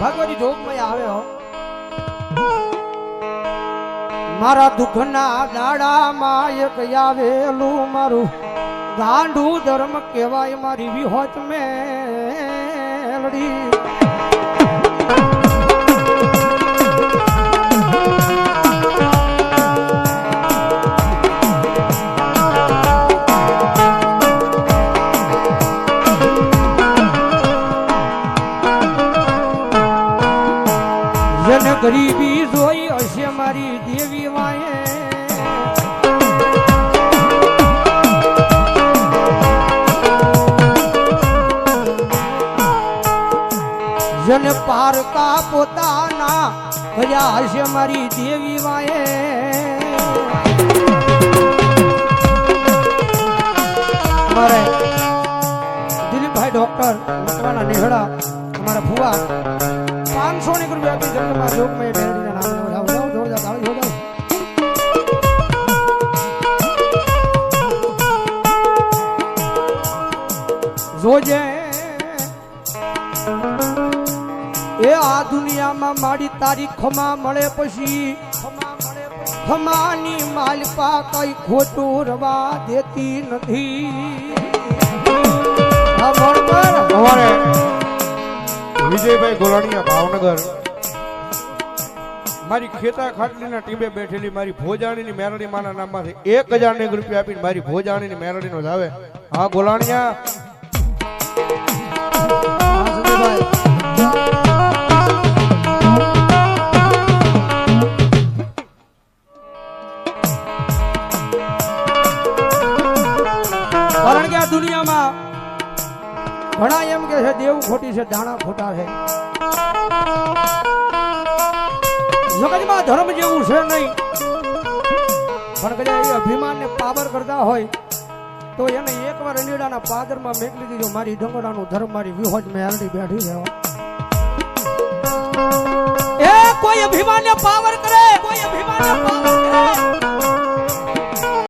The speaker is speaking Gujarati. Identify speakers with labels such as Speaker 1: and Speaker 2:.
Speaker 1: ભગવતી જોગમાં આવે હો. મારા દુઃખના દાડામાં એક આવેલું મારું ગાંડું ધર્મ કહેવાય. મારી વિહોત મેલડી ગરીબી જોઈ હશે મારી દેવી વાયે જન પારકા પોતાના ભર્યા હશે મારી દેવી વાયે મારે દિલીપભાઈ ડોક્ટર મકવાના નેહડા અમારા ફુવા પાંચસો ની જોજે. એ આ દુનિયામાં મારી તારી ખમા મળે પછી. ખમાની માલપા કઈ ખોટું રવા દેતી નથી.
Speaker 2: વિજયભાઈ ગોલાણીયા, ભાવનગર. મારી ખેતા ખાટલીના ટીમે બેઠેલી મારી ભોજાણીની મેરડી માના નામમાંથી એક હજાર ને રૂપિયા આપીને મારી ભોજાણીની મેરડીનો જ આવે. હા, ગોલાણીયા.
Speaker 1: દુનિયામાં ઘણા એમ કે છે, દેવ ખોટી છે, દાણા ખોટા છે. જગતમાં ધર્મ જેવું છે નહીં. પણ કદાચ એ અભિમાનને પાવર કરતા હોય, તો એને એકવાર અનીડાના પાદરમાં મેકલી દીધો, મારી ડંગોડાનું ધર્મ, મારી વિહોજ મેં હાલડી બેઠી છે. એ કોઈ અભિમાનને પાવર કરે, કોઈ અભિમાનને